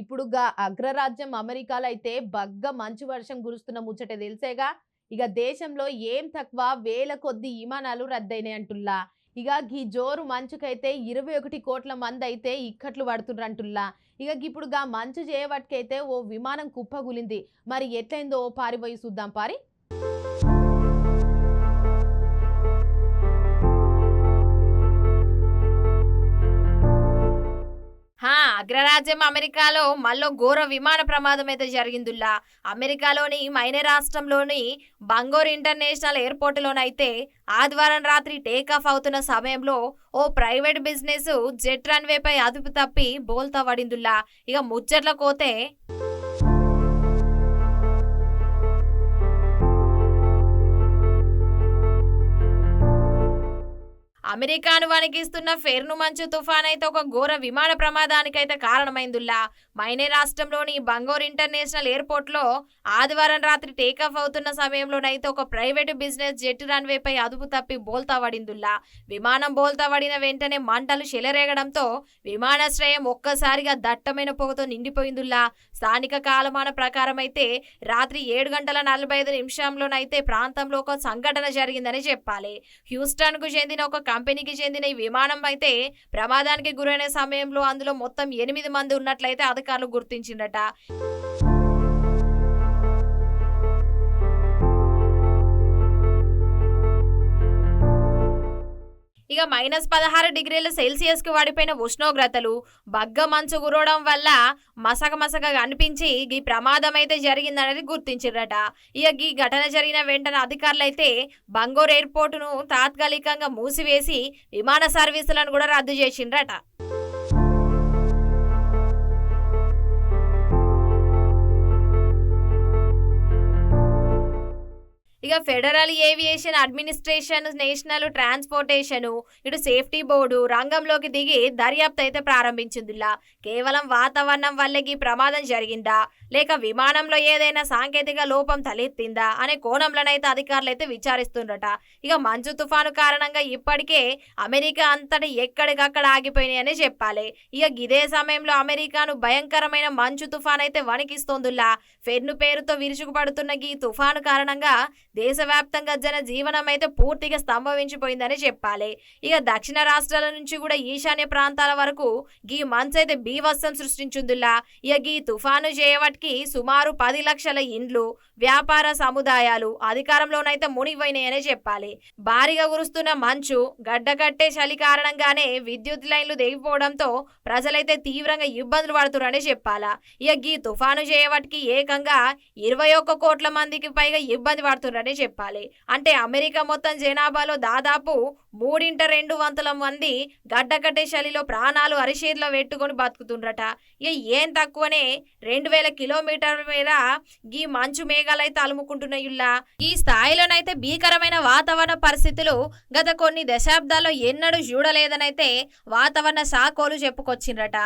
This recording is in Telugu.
ఇప్పుడు గా అగ్రరాజ్యం అమెరికాలో అయితే బగ్గ మంచు వర్షం కురుస్తున్న ముచ్చట తెలిసేగా? ఇక దేశంలో ఏం తక్కువ? వేల కొద్ది విమానాలు రద్దయినాయి అంటుల్లా. ఇక గీ జోరు మంచుకైతే ఇరవై ఒకటి కోట్ల మంది అయితే ఇక్కట్లు పడుతుండ్రంటుల్లా ఇక ఇప్పుడు గా మంచు చేయబట్టుకైతే ఓ విమానం కుప్పగులింది. మరి ఎట్లయిందో ఓ పారిపోయి చూద్దాం పారి. అగ్రరాజ్యం అమెరికాలో మళ్ళీ ఘోర విమాన ప్రమాదం అయితే జరిగిందిలా అమెరికాలోని మైనే రాష్ట్రంలోని బంగోర్ ఇంటర్నేషనల్ ఎయిర్పోర్టులోనైతే ఆదివారం రాత్రి టేకాఫ్ అవుతున్న సమయంలో ఓ ప్రైవేట్ బిజినెస్ జెట్ రన్వేపై అదుపు తప్పి బోల్తా పడిందిలా ఇక ముచ్చట్ల కోతే అమెరికాను వణికిస్తున్న ఫెర్ను మంచు తుఫాన్ అయితే ఒక ఘోర విమాన ప్రమాదానికైతే కారణమైందిలా మైనే రాష్ట్రంలోని బంగోర్ ఇంటర్నేషనల్ ఎయిర్పోర్ట్లో ఆదివారం రాత్రి టేకాఫ్ అవుతున్న సమయంలోనైతే ఒక ప్రైవేట్ బిజినెస్ జెట్ రన్వేపై అదుపు తప్పి బోల్తా పడిందిలా విమానం బోల్తా పడిన వెంటనే మంటలు చెలరేగడంతో విమానాశ్రయం ఒక్కసారిగా దట్టమైన పొగతో నిండిపోయిందిలా స్థానిక కాలమాన ప్రకారం అయితే రాత్రి ఏడు గంటల నలభై ఐదు నిమిషంలోనైతే ప్రాంతంలో ఒక సంఘటన జరిగిందని చెప్పాలి. హ్యూస్టన్కు చెందిన ఒక కంపెనీకి చెందిన ఈ విమానం అయితే ప్రమాదానికి గురైన సమయంలో అందులో మొత్తం ఎనిమిది మంది ఉన్నట్లయితే అధికారులు గుర్తించిందట ఇక మైనస్ పదహారు డిగ్రీల సెల్సియస్కి వాడిపోయిన ఉష్ణోగ్రతలు బగ్గ మంచు కురవడం వల్ల మసక మసక అనిపించి ఈ ప్రమాదం అయితే జరిగిందనేది గుర్తించారట ఇక ఈ ఘటన జరిగిన వెంటనే అధికారులు అయితే బంగోర్ ఎయిర్పోర్టును తాత్కాలికంగా మూసివేసి విమాన సర్వీసులను కూడా రద్దు చేసిండ్రట. ఇక federal aviation administration national transportation ఇటు సేఫ్టీ బోర్డు రంగంలోకి దిగి దర్యాప్తు అయితే ప్రారంభించిందిలా. కేవలం వాతావరణం వల్లే ఈ ప్రమాదం జరిగిందా? లేక విమానంలో ఏదైనా సాంకేతిక లోపం తలెత్తిందా? అనే కోణంలోనైతే అధికారులు అయితే విచారిస్తుండట ఇక మంచు తుఫాను కారణంగా ఇప్పటికే అమెరికా అంతటి ఎక్కడికక్కడ ఆగిపోయినాయని చెప్పాలి. ఇక ఇదే సమయంలో అమెరికాను భయంకరమైన మంచు తుఫాన్ అయితే వణికిస్తోందిలా. ఫెర్ను పేరుతో విరుచుకుపడుతున్న ఈ తుఫాను కారణంగా దేశవ్యాప్తంగా జన జీవనం అయితే పూర్తిగా స్తంభవించిపోయిందని చెప్పాలి. ఇక దక్షిణ రాష్ట్రాల నుంచి కూడా ఈశాన్య ప్రాంతాల వరకు గీ మంచు అయితే బీవత్సం సృష్టించుందిలా. ఇక గీ తుఫాను చేయవటికి సుమారు పది లక్షల ఇండ్లు వ్యాపార సముదాయాలు అధికారంలోనైతే మునిగిపోయినాయనే చెప్పాలి. భారీగా కురుస్తున్న మంచు గడ్డకట్టే చలి కారణంగానే విద్యుత్ లైన్లు తెగిపోవడంతో ప్రజలైతే తీవ్రంగా ఇబ్బందులు పడుతున్నారని చెప్పాలా. ఇక గీ తుఫాను చేయవటికి ఏకంగా ఇరవై ఒక్క కోట్ల మందికి పైగా ఇబ్బంది పడుతున్నారని చెప్పాలి. అంటే అమెరికా మొత్తం జనాభాలో దాదాపు మూడింట రెండు వందల మంది గడ్డకట్టే శైలిలో ప్రాణాలు అరిచేతిలో పెట్టుకొని బతుకుతుండ్రట. ఇక ఏం తక్కువనే రెండు వేల కిలోమీటర్ల మీద ఈ మంచు మేఘాలైతే అలుముకుంటున్నాయుల్లా ఈ స్థాయిలోనైతే భీకరమైన వాతావరణ పరిస్థితులు గత కొన్ని దశాబ్దాల్లో ఎన్నడూ చూడలేదనైతే వాతావరణ శాఖలు చెప్పుకొచ్చిండ్రట.